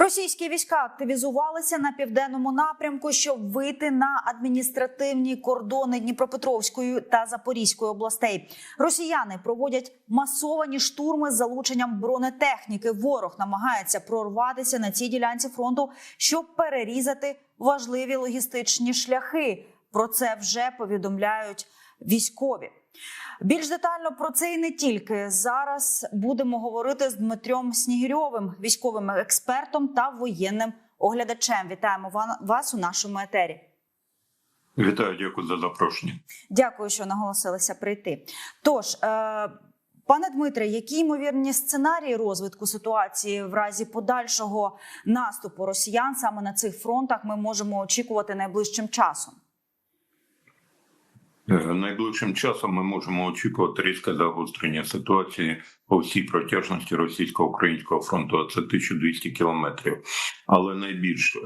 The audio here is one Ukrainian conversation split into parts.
Російські війська активізувалися на південному напрямку, щоб вийти на адміністративні кордони Дніпропетровської та Запорізької областей. Росіяни проводять масовані штурми з залученням бронетехніки. Ворог намагається прорватися на цій ділянці фронту, щоб перерізати важливі логістичні шляхи. Про це вже повідомляють військові. Більш детально про це і не тільки зараз будемо говорити з Дмитром Снігирьовим, військовим експертом та воєнним оглядачем. Вітаємо ва- вас у нашому етері. Вітаю, дякую за запрошення. Дякую, що наголосилися прийти. Тож, е, пане Дмитре, які ймовірні сценарії розвитку ситуації в разі подальшого наступу росіян саме на цих фронтах ми можемо очікувати найближчим часом? Е, Найближчим часом ми можемо очікувати різке загострення ситуації по всій протяжності російсько-українського фронту. а Це 1200 кілометрів. Але найбільш е,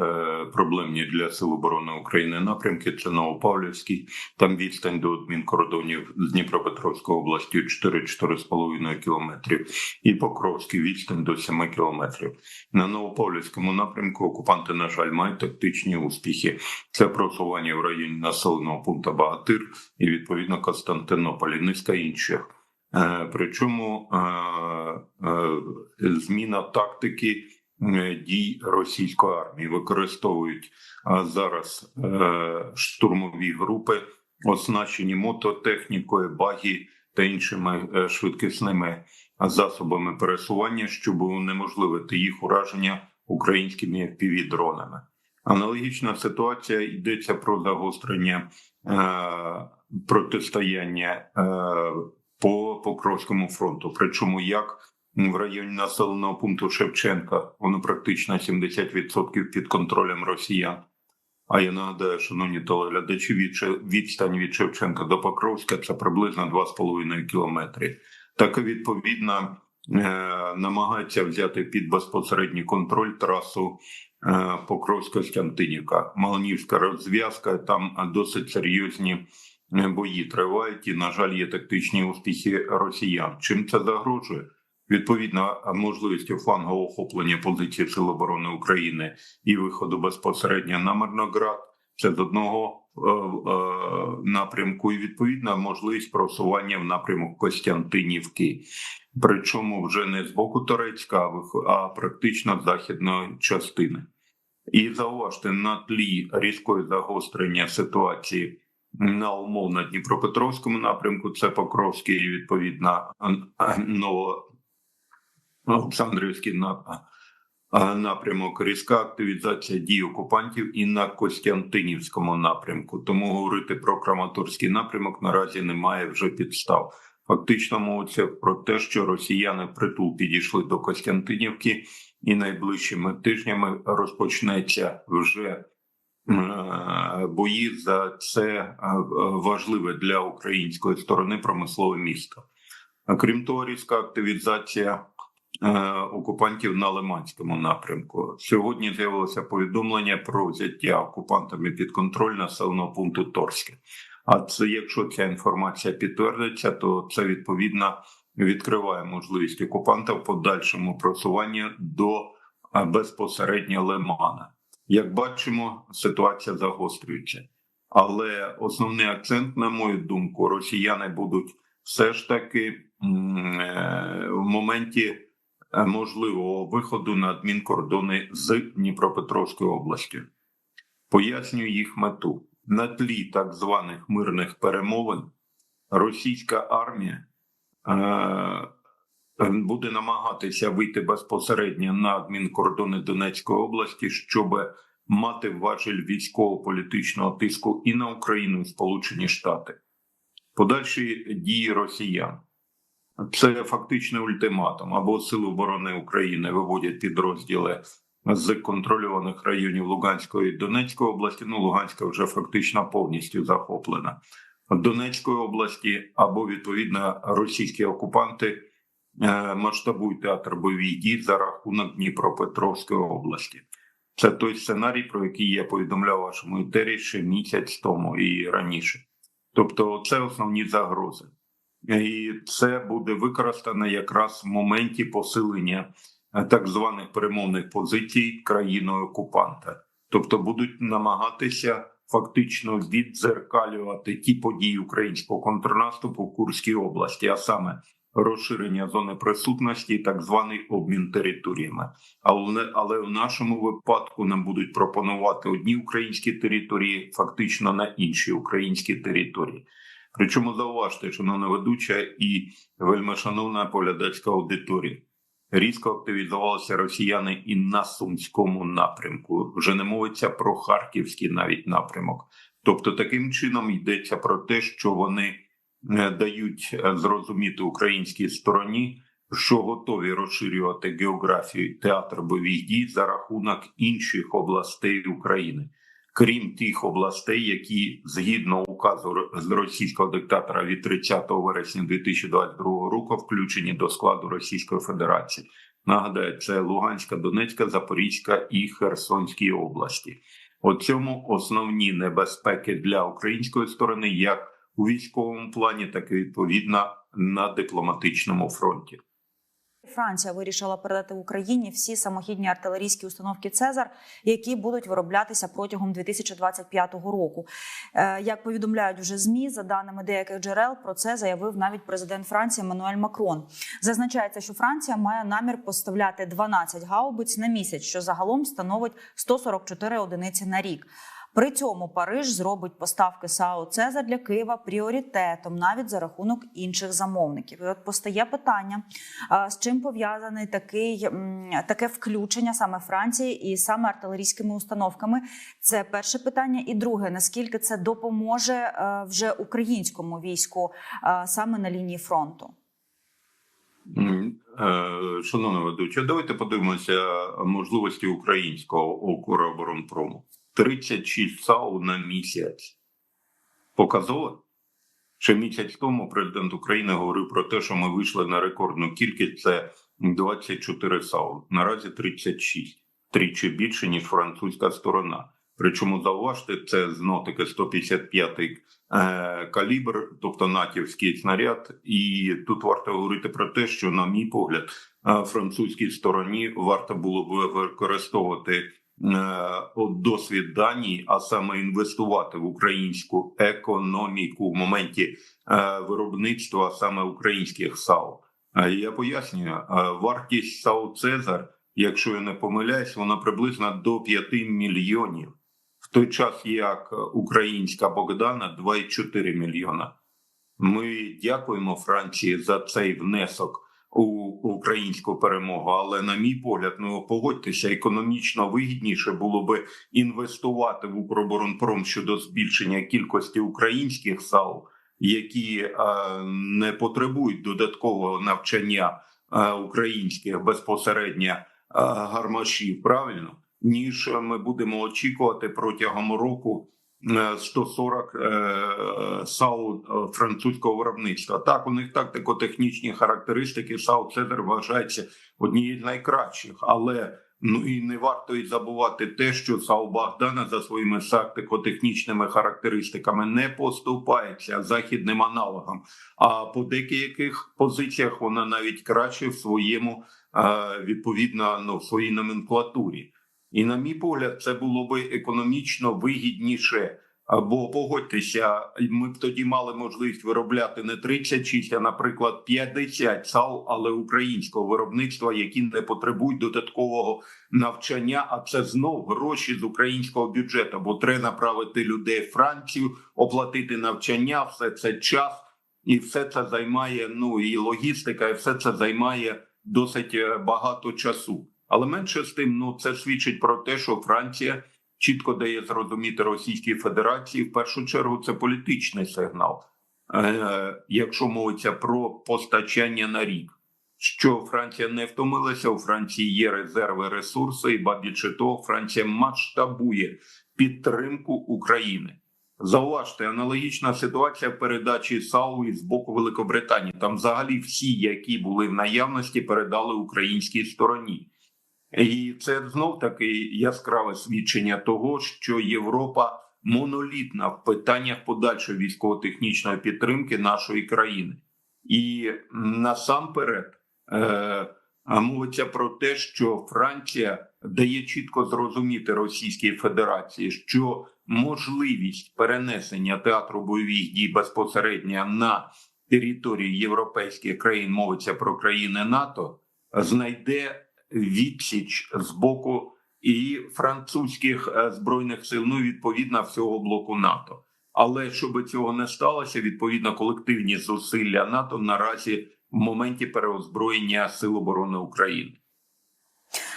проблемні для сил оборони України напрямки це Новопавлівський. Там відстань до адмінкордонів з Дніпропетровської області 4-4,5 кілометрів. І Покровський відстань до 7 кілометрів. На Новопавлівському напрямку окупанти, на жаль, мають тактичні успіхи. Це просування в районі населеного пункту Багатир і відповідно Константинополі, низка інших. Е, Причому е, е, зміна тактики дій російської армії використовують зараз штурмові групи, оснащені мототехнікою, багі та іншими швидкісними засобами пересування, щоб унеможливити їх ураження українськими FPV-дронами. Аналогічна ситуація йдеться про загострення протистояння по Покровському фронту. Причому як в районі населеного пункту Шевченка воно практично 70% під контролем росіян. А я нагадаю, шановні телеглядачі, від відстань від Шевченка до Покровська це приблизно 2,5 кілометри. Так і відповідно е, намагається взяти під безпосередній контроль трасу е, Покровська-Стянтинівка. Маланівська розв'язка, там досить серйозні е, бої тривають, і, на жаль, є тактичні успіхи росіян. Чим це загрожує? Відповідно, можливістю флангового охоплення позиції Сил оборони України і виходу безпосередньо на Мирноград. Це з одного е, е, напрямку, і відповідно можливість просування в напрямок Костянтинівки. Причому вже не з боку Торецька, а вих- а практично з західної частини. І зауважте, на тлі різкої загострення ситуації на умовно Дніпропетровському напрямку, це Покровський і відповідно Ново Олександрівський нап- а, напрямок, різка активізація дій окупантів і на Костянтинівському напрямку. Тому говорити про Краматорський напрямок наразі немає вже підстав. Фактично мовиться про те, що росіяни притул підійшли до Костянтинівки, і найближчими тижнями розпочнеться вже бої за це е, важливе для української сторони промислове місто. Крім того, різка активізація е, окупантів на Лиманському напрямку. Сьогодні з'явилося повідомлення про взяття окупантами під контроль населеного пункту Торське. А це, якщо ця інформація підтвердиться, то це відповідно відкриває можливість окупанта в подальшому просування до е, безпосередньо Лимана. Як бачимо, ситуація загострюється. Але основний акцент, на мою думку, росіяни будуть все ж таки е, в моменті е, можливого виходу на адмінкордони з Дніпропетровською областю. Пояснюю їх мету на тлі так званих мирних перемовин. Російська армія е, буде намагатися вийти безпосередньо на адмінкордони Донецької області, щоб мати важель військово-політичного тиску і на Україну, і Сполучені Штати. Подальші дії росіян. Це фактичний ультиматум або Сили оборони України виводять підрозділи з контрольованих районів Луганської і Донецької області. Ну, Луганська вже фактично повністю захоплена. Донецької області або відповідно російські окупанти е, масштабують театр бойових дій за рахунок Дніпропетровської області. Це той сценарій, про який я повідомляв вашому етері ще місяць тому і раніше. Тобто, це основні загрози, і це буде використано якраз в моменті посилення е, так званих перемовних позицій країною окупанта, тобто будуть намагатися фактично віддзеркалювати ті події українського контрнаступу в Курській області, а саме розширення зони присутності, так званий обмін територіями. Але але в нашому випадку нам будуть пропонувати одні українські території, фактично на інші українські території. Причому зауважте, шановна ведуча і вельми шановна поглядацька аудиторія. Різко активізувалися росіяни і на сумському напрямку. Вже не мовиться про харківський навіть напрямок. Тобто, таким чином йдеться про те, що вони дають е, зрозуміти українській стороні, що готові розширювати географію театр бойових дій за рахунок інших областей України, крім тих областей, які згідно указу з російського диктатора від 30 вересня 2022 року включені до складу Російської Федерації. Нагадаю, це Луганська, Донецька, Запорізька і Херсонські області. У цьому основні небезпеки для української сторони, як у військовому плані, так і відповідно на дипломатичному фронті. Франція вирішила передати Україні всі самохідні артилерійські установки Цезар, які будуть вироблятися протягом 2025 року. Е, Як повідомляють вже змі, за даними деяких джерел, про це заявив навіть президент Франції Мануель Макрон. Зазначається, що Франція має намір поставляти 12 гаубиць на місяць, що загалом становить 144 одиниці на рік. При цьому Париж зробить поставки САУ Цезар для Києва пріоритетом навіть за рахунок інших замовників. І от постає питання, з чим пов'язаний такий таке включення саме Франції і саме артилерійськими установками. Це перше питання. І друге, наскільки це допоможе е, вже українському війську е, саме на лінії фронту? Е, Шановна ведуча, давайте подивимося можливості українського Укроборонпрому. 36 САУ на місяць. Показово? Ще місяць тому президент України говорив про те, що ми вийшли на рекордну кількість це 24 САУ. Наразі 36. Тричі більше, ніж французька сторона. Причому зауважте, це знов таки 155-й е, калібр, тобто натівський снаряд. І тут варто говорити про те, що, на мій погляд, е, французькій стороні варто було б використовувати досвід Данії, а саме інвестувати в українську економіку в моменті е, виробництва саме українських САУ. Е, Я пояснюю, е, вартість САУ Цезар, якщо я не помиляюсь, вона приблизно до 5 мільйонів. В той час як українська Богдана 2,4 мільйона. Ми дякуємо Франції за цей внесок у українську перемогу. Але, на мій погляд, ну погодьтеся, економічно вигідніше було би інвестувати в Укроборонпром щодо збільшення кількості українських САУ, які е, не потребують додаткового навчання е, українських безпосередньо е, гармашів. Правильно, ніж ми будемо очікувати протягом року. Е, 140 е, САУ е, французького виробництва. Так, у них тактико-технічні характеристики САУ Цезар вважається однією з найкращих, але ну і не варто й забувати те, що САУ Богдана за своїми тактико-технічними характеристиками не поступається західним аналогам. А по деяких позиціях вона навіть краще в своєму е, відповідно ну, в своїй номенклатурі. І, на мій погляд, це було би економічно вигідніше. Бо погодьтеся, ми б тоді мали можливість виробляти не 36, а наприклад, 50 САУ, але українського виробництва, які не потребують додаткового навчання. А це знов гроші з українського бюджету. Бо треба направити людей в Францію, оплатити навчання, все це час, і все це займає. Ну і логістика, і все це займає досить е, багато часу. Але менше з тим, ну це свідчить про те, що Франція чітко дає зрозуміти Російській Федерації в першу чергу це політичний сигнал. Е, якщо мовиться про постачання на рік, що Франція не втомилася, у Франції є резерви, ресурси, і ба більше того, Франція масштабує підтримку України. Зауважте, аналогічна ситуація в передачі САУ з боку Великобританії. Там взагалі всі, які були в наявності, передали українській стороні. І це знов таки яскраве свідчення того, що Європа монолітна в питаннях подальшої військово-технічної підтримки нашої країни, і насамперед е, мовиться про те, що Франція дає чітко зрозуміти Російській Федерації, що можливість перенесення театру бойових дій безпосередньо на території європейських країн, мовиться про країни НАТО, знайде відсіч з боку і французьких е, збройних сил, ну і відповідно всього блоку НАТО. Але щоб цього не сталося, відповідно колективні зусилля НАТО наразі в моменті переозброєння Сил оборони України.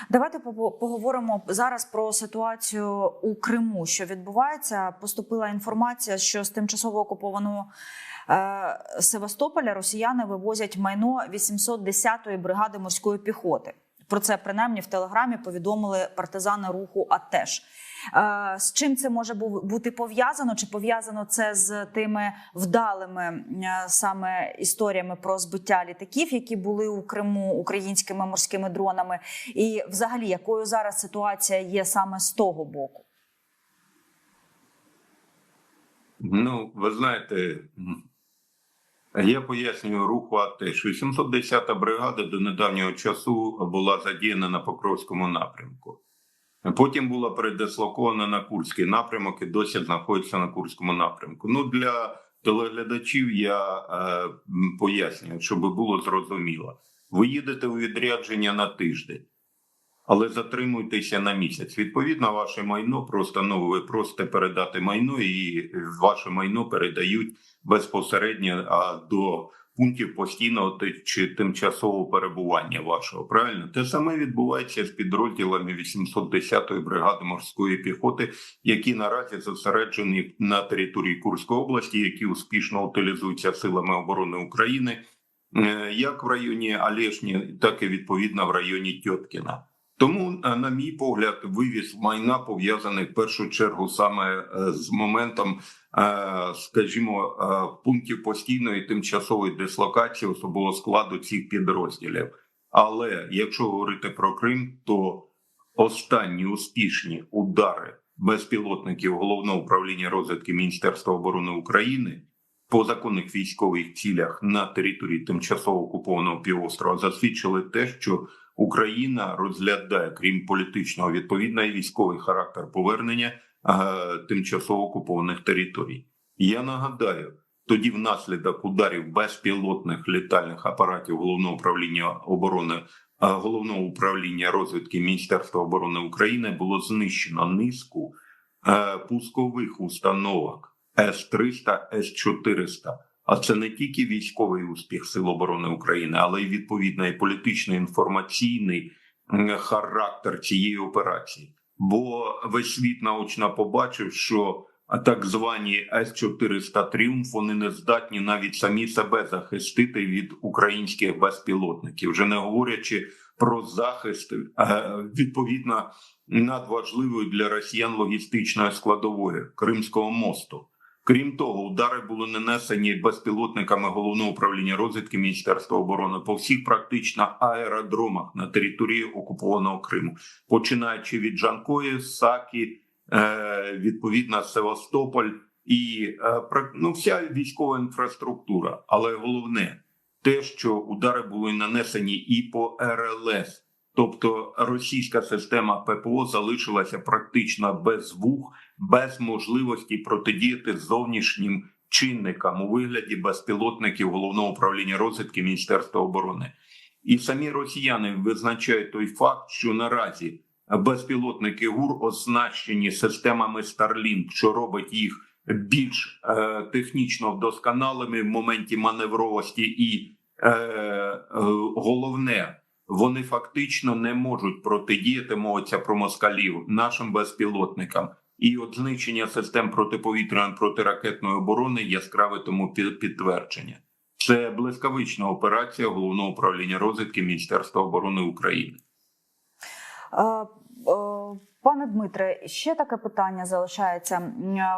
Давайте поговоримо зараз про ситуацію у Криму, що відбувається. Поступила інформація, що з тимчасово окупованого е, Севастополя росіяни вивозять майно 810-ї бригади морської піхоти. Про це принаймні в телеграмі повідомили партизани руху АТЕШ. Е, З чим це може бути пов'язано? Чи пов'язано це з тими вдалими е, саме історіями про збиття літаків, які були у Криму українськими морськими дронами? І взагалі, якою зараз ситуація є саме з того боку? Ну, ви знаєте, я пояснюю руху АТЕШ. 810-та бригада до недавнього часу була задіяна на Покровському напрямку. Потім була передислокована на Курський напрямок і досі знаходиться на Курському напрямку. Ну, для телеглядачів я е, пояснюю, щоб було зрозуміло. Ви їдете у відрядження на тиждень, але затримуйтеся на місяць. Відповідно, ваше майно просто ну ви просите передати майно, і ваше майно передають безпосередньо а, до пунктів постійного чи тимчасового перебування вашого. Правильно, те саме відбувається з підрозділами 810-ї бригади морської піхоти, які наразі зосереджені на території Курської області, які успішно утилізуються силами оборони України, е, як в районі Олешні, так і відповідно в районі Тьоткіна. Тому, е, на мій погляд, вивіз майна пов'язаний в першу чергу саме е, з моментом, е, скажімо, пунктів постійної тимчасової дислокації особового складу цих підрозділів. Але якщо говорити про Крим, то останні успішні удари безпілотників головного управління розвідки Міністерства оборони України по законних військових цілях на території тимчасово окупованого півострова засвідчили те, що Україна розглядає, крім політичного, відповідно і військовий характер повернення е, тимчасово окупованих територій. Я нагадаю, тоді, внаслідок ударів безпілотних літальних апаратів головного управління оборони е, головного управління розвідки Міністерства оборони України було знищено низку е, пускових установок С-300, С-400. А це не тільки військовий успіх Сил оборони України, але й відповідно і політичний інформаційний характер цієї операції. Бо весь світ наочно побачив, що так звані С-400 Тріумф вони не здатні навіть самі себе захистити від українських безпілотників, вже не говорячи про захист е, відповідно надважливої для росіян логістичної складової Кримського мосту. Крім того, удари були нанесені безпілотниками головного управління розвідки Міністерства оборони по всіх практично аеродромах на території окупованого Криму, починаючи від Жанкої, Сакі, е, відповідно Севастополь і е, ну, вся військова інфраструктура. Але головне те, що удари були нанесені і по РЛС. Тобто російська система ППО залишилася практично без вух, без можливості протидіяти зовнішнім чинникам у вигляді безпілотників головного управління розвідки Міністерства оборони. І самі росіяни визначають той факт, що наразі безпілотники ГУР оснащені системами Starlink, що робить їх більш е, технічно вдосконалими в моменті маневровості, і е, е, головне, вони фактично не можуть протидіяти мовиться про москалів нашим безпілотникам. І от знищення систем протиповітряної протиракетної оборони яскраве тому підтвердження. Це блискавична операція головного управління розвідки Міністерства оборони України. Е, е, Пане Дмитре, ще таке питання залишається.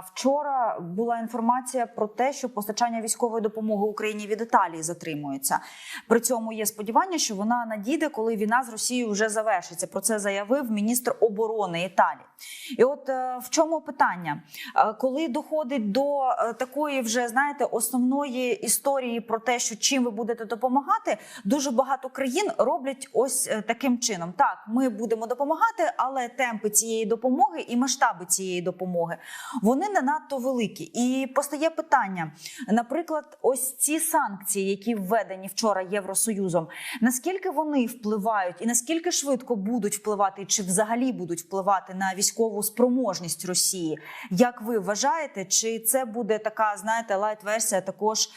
Вчора була інформація про те, що постачання військової допомоги Україні від Італії затримується. При цьому є сподівання, що вона надійде, коли війна з Росією вже завершиться. Про це заявив міністр оборони Італії. І от е, в чому питання? Е, Коли доходить до е, такої, вже знаєте, основної історії про те, що чим ви будете допомагати, дуже багато країн роблять ось таким чином: так, ми будемо допомагати, але темпи цієї допомоги і масштаби цієї допомоги вони не надто великі. І постає питання: наприклад, ось ці санкції, які введені вчора Євросоюзом, наскільки вони впливають, і наскільки швидко будуть впливати, чи взагалі будуть впливати на військову спроможність Росії? Як ви вважаєте, чи це буде така, знаєте, лайт-версія також е,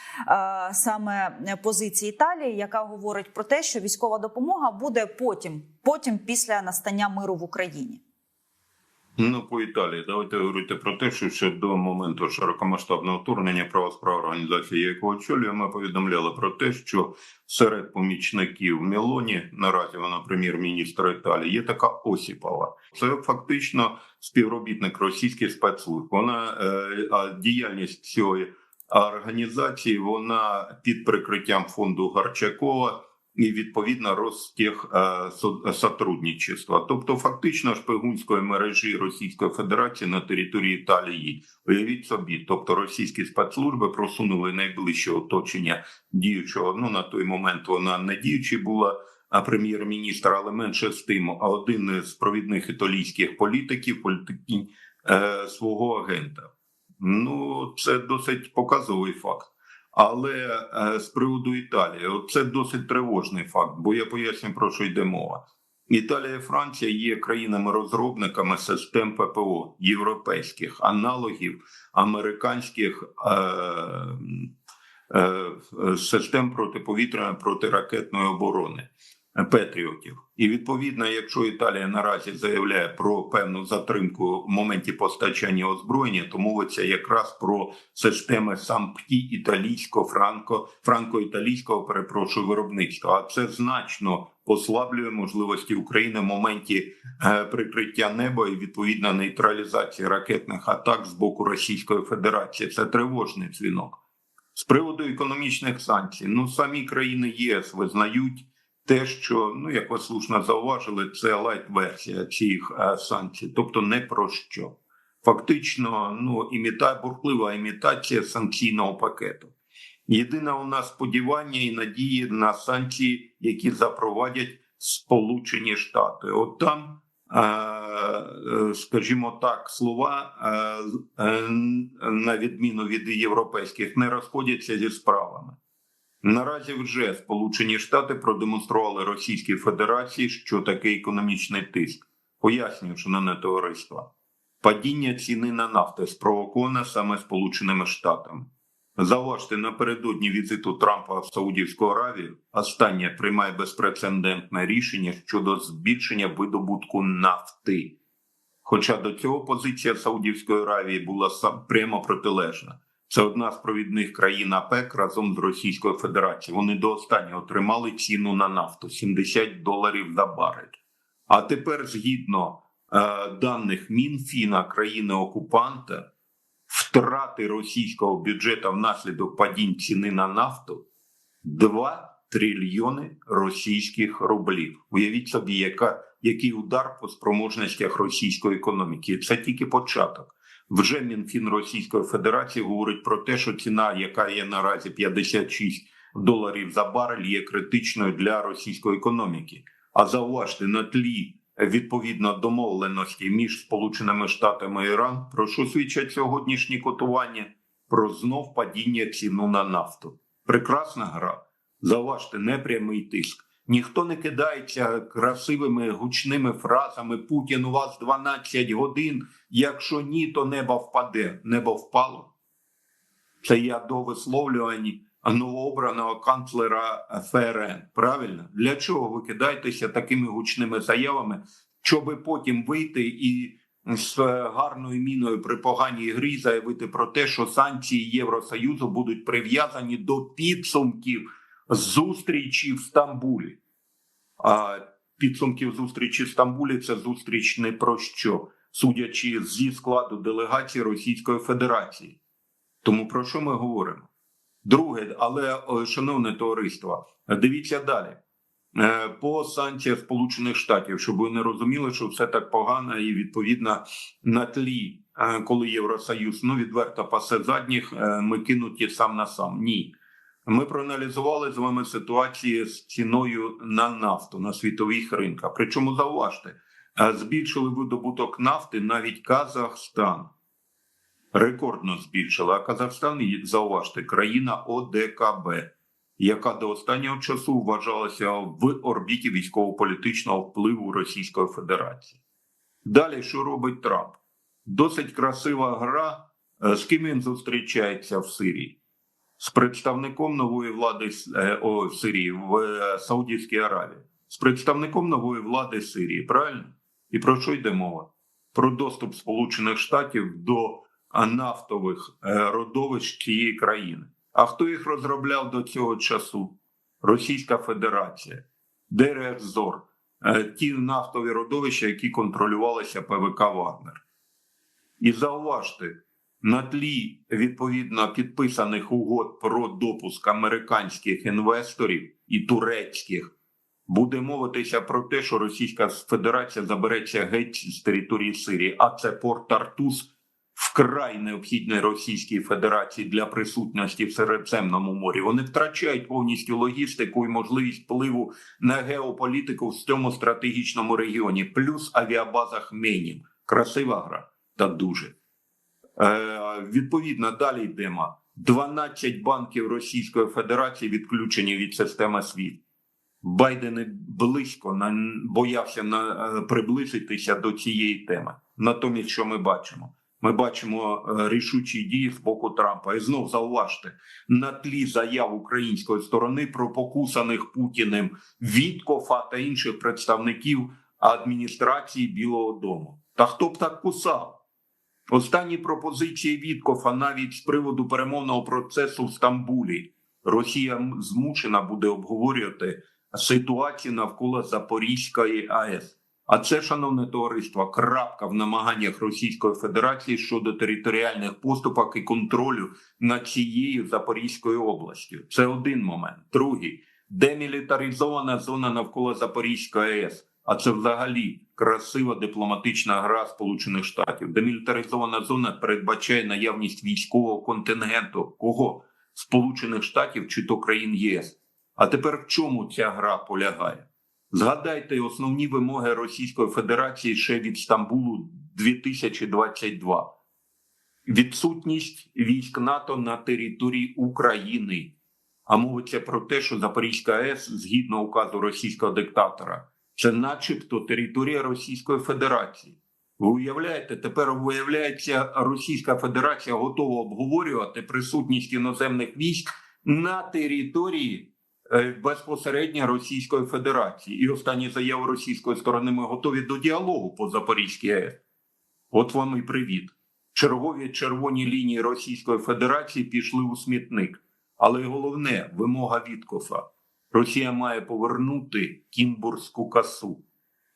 саме позиції Італії, яка говорить про те, що військова допомога буде потім, потім після настання миру в Україні? Ну, по Італії, давайте говорити про те, що ще до моменту широкомасштабного вторгнення права справ організації, яку очолює, ми повідомляли про те, що серед помічників Мелоні, наразі вона прем'єр-міністр Італії, є така Осіпова. Це фактично співробітник російських спецслужб. Вона е, діяльність цієї організації вона під прикриттям фонду Гарчакова. І відповідно розтяг е, сотрудничества, тобто фактично шпигунської мережі Російської Федерації на території Італії. Уявіть собі, тобто російські спецслужби просунули найближче оточення діючого. Ну на той момент вона не діючий була. А прем'єр-міністр, але менше з тим, а один з провідних італійських політиків, політики е, свого агента. Ну це досить показовий факт. Але е, з приводу Італії, це досить тривожний факт, бо я поясню про що йде мова. Італія і Франція є країнами-розробниками систем ППО європейських аналогів американських е, е, систем протиповітряної протиракетної оборони Петріотів. І відповідно, якщо Італія наразі заявляє про певну затримку в моменті постачання озброєння, то мовиться якраз про системи сампті італійсько франко франко-італійського перепрошую виробництва. А це значно послаблює можливості України в моменті е, прикриття неба і відповідно нейтралізації ракетних атак з боку Російської Федерації. Це тривожний дзвінок. З приводу економічних санкцій, ну самі країни ЄС визнають те, що ну як ви слушно зауважили, це лайт-версія цих е, санкцій, тобто не про що. Фактично, ну іміта бурхлива імітація санкційного пакету. Єдине у нас сподівання і надії на санкції, які запровадять Сполучені Штати. От там, е, е, скажімо так, слова на відміну від європейських не розходяться зі справами. Наразі вже Сполучені Штати продемонстрували Російській Федерації, що таке економічний тиск, пояснюю, шановне товариство. Падіння ціни на нафту спровоковане саме Сполученими Штатами. Зауважте, напередодні візиту Трампа в Саудівську Аравію останнє приймає безпрецедентне рішення щодо збільшення видобутку нафти. Хоча до цього позиція Саудівської Аравії була прямо протилежна. Це одна з провідних країн АПЕК разом з Російською Федерацією. Вони до останнього тримали ціну на нафту 70 доларів за барель. А тепер, згідно е, даних Мінфіна країни окупанта, втрати російського бюджету внаслідок падінь ціни на нафту 2 трильйони російських рублів. Уявіть собі, яка, який удар по спроможностях російської економіки. Це тільки початок. Вже Мінфін Російської Федерації говорить про те, що ціна, яка є наразі 56 доларів за барель, є критичною для російської економіки. А зауважте на тлі відповідно домовленості між Сполученими Штатами і Іран, про що свідчать сьогоднішні котування, про знов падіння ціну на нафту. Прекрасна гра. Зауважте, непрямий тиск. Ніхто не кидається красивими гучними фразами Путін у вас 12 годин. Якщо ні, то небо впаде. Небо впало. Це я до висловлювань новообраного канцлера ФРН. Правильно? Для чого ви кидаєтеся такими гучними заявами, щоб потім вийти і з гарною міною при поганій грі заявити про те, що санкції Євросоюзу будуть прив'язані до підсумків зустрічі в Стамбулі. А підсумків зустрічі в Стамбулі це зустріч не про що, судячи зі складу делегації Російської Федерації. Тому про що ми говоримо? Друге, але, шановне товариство, дивіться далі. Е, По санкціях Сполучених Штатів, щоб ви не розуміли, що все так погано і відповідно на тлі, е, коли Євросоюз ну відверто пасе задніх, е, ми кинуті сам на сам. Ні. Ми проаналізували з вами ситуацію з ціною на нафту на світових ринках. Причому зауважте, е, збільшили видобуток нафти навіть Казахстан. Рекордно збільшили. А Казахстан, зауважте, країна ОДКБ, яка до останнього часу вважалася в орбіті військово-політичного впливу Російської Федерації. Далі, що робить Трамп? Досить красива гра. Е, З ким він зустрічається в Сирії? З представником нової влади е, о, Сирії в е, Саудівській Аравії, з представником нової влади Сирії, правильно? І про що йде мова? Про доступ Сполучених Штатів до нафтових е, родовищ цієї країни. А хто їх розробляв до цього часу? Російська Федерація, ДРЗОР, е, ті нафтові родовища, які контролювалися ПВК Вагнер. І зауважте, на тлі відповідно підписаних угод про допуск американських інвесторів і турецьких буде мовитися про те, що Російська Федерація забереться геть з території Сирії, а це порт Артус вкрай необхідний Російській Федерації для присутності в Середземному морі. Вони втрачають повністю логістику і можливість впливу на геополітику в цьому стратегічному регіоні, плюс авіабаза Хмейнім. Красива гра та дуже. Е, відповідно, далі йдемо. 12 банків Російської Федерації відключені від системи SWIFT. Байден близько боявся е, приблизитися до цієї теми. Натомість, що ми бачимо? Ми бачимо е, рішучі дії з боку Трампа. І знов зауважте, на тлі заяв української сторони про покусаних Путіним Віткофа та інших представників адміністрації Білого Дому. Та хто б так кусав? Останні пропозиції Віткофа навіть з приводу перемовного процесу в Стамбулі. Росія змушена буде обговорювати ситуацію навколо Запорізької АЕС. А це, шановне товариство, крапка в намаганнях Російської Федерації щодо територіальних поступок і контролю над цією Запорізькою областю. Це один момент. Другий демілітаризована зона навколо Запорізької АЕС. А це взагалі красива дипломатична гра Сполучених Штатів. Демілітаризована зона передбачає наявність військового контингенту кого Сполучених Штатів чи то країн ЄС. А тепер в чому ця гра полягає? Згадайте основні вимоги Російської Федерації ще від Стамбулу 2022. Відсутність військ НАТО на території України. А мовиться про те, що Запорізька АЕС, згідно указу російського диктатора, це начебто територія Російської Федерації. Ви уявляєте, тепер виявляється, Російська Федерація готова обговорювати присутність іноземних військ на території е, безпосередньо Російської Федерації. І останні заяви російської сторони ми готові до діалогу по Запорізькій АЕС. От вам і привіт. Чергові червоні лінії Російської Федерації пішли у смітник. Але головне вимога Віткофа. Росія має повернути Кінбурзьку касу.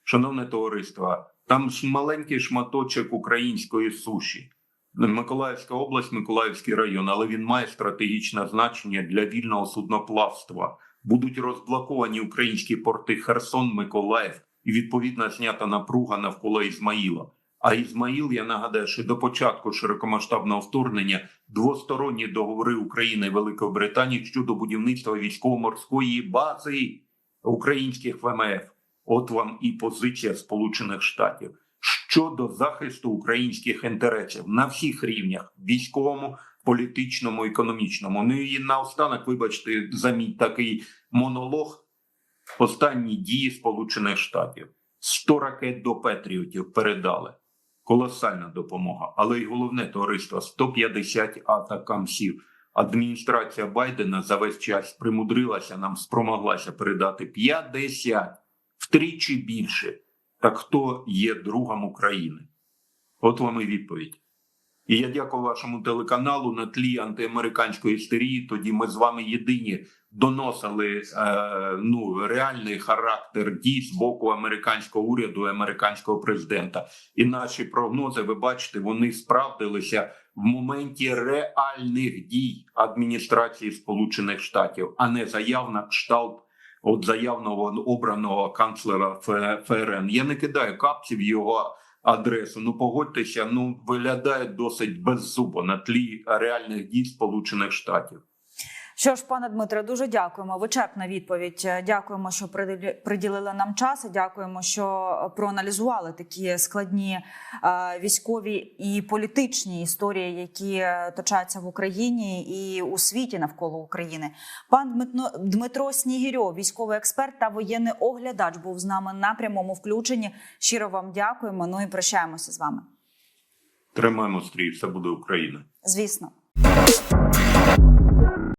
Шановне товариство, там ж маленький шматочок української суші. Миколаївська область, Миколаївський район, але він має стратегічне значення для вільного судноплавства. Будуть розблоковані українські порти Херсон, Миколаїв і відповідно знята напруга навколо Ізмаїла. А Ізмаїл, я нагадаю, що до початку широкомасштабного вторгнення двосторонні договори України і Великої Британії щодо будівництва військово-морської бази українських ВМФ. От вам і позиція Сполучених Штатів щодо захисту українських інтересів на всіх рівнях військовому, політичному, економічному. Ну і наостанок, вибачте, за мій такий монолог. Останні дії Сполучених Штатів 100 ракет до Петріотів передали. Колосальна допомога. Але й головне товариство 150 атакамсів. Адміністрація Байдена за весь час примудрилася нам спромоглася передати 50 втричі більше. Так хто є другом України? От вам і відповідь. І я дякую вашому телеканалу на тлі антиамериканської істерії. Тоді ми з вами єдині доносили е, ну реальний характер дій з боку американського уряду і американського президента. І наші прогнози, ви бачите, вони справдилися в моменті реальних дій адміністрації Сполучених Штатів, а не заяв на кшталт. От заявного обраного канцлера ФРН. Я не кидаю капців його адресу. Ну погодьтеся, ну виглядає досить беззубо на тлі реальних дій Сполучених Штатів. Що ж, пане Дмитре, дуже дякуємо. Вичерпна відповідь. Е, Дякуємо, що приділили нам час. і Дякуємо, що проаналізували такі складні е, військові і політичні історії, які е, точаться в Україні і у світі навколо України. Пан Дмитро, Снігірьов, військовий експерт та воєнний оглядач, був з нами на прямому включенні. Щиро вам дякуємо. Ну і прощаємося з вами. Тримаємо стрій, все буде Україна. Звісно.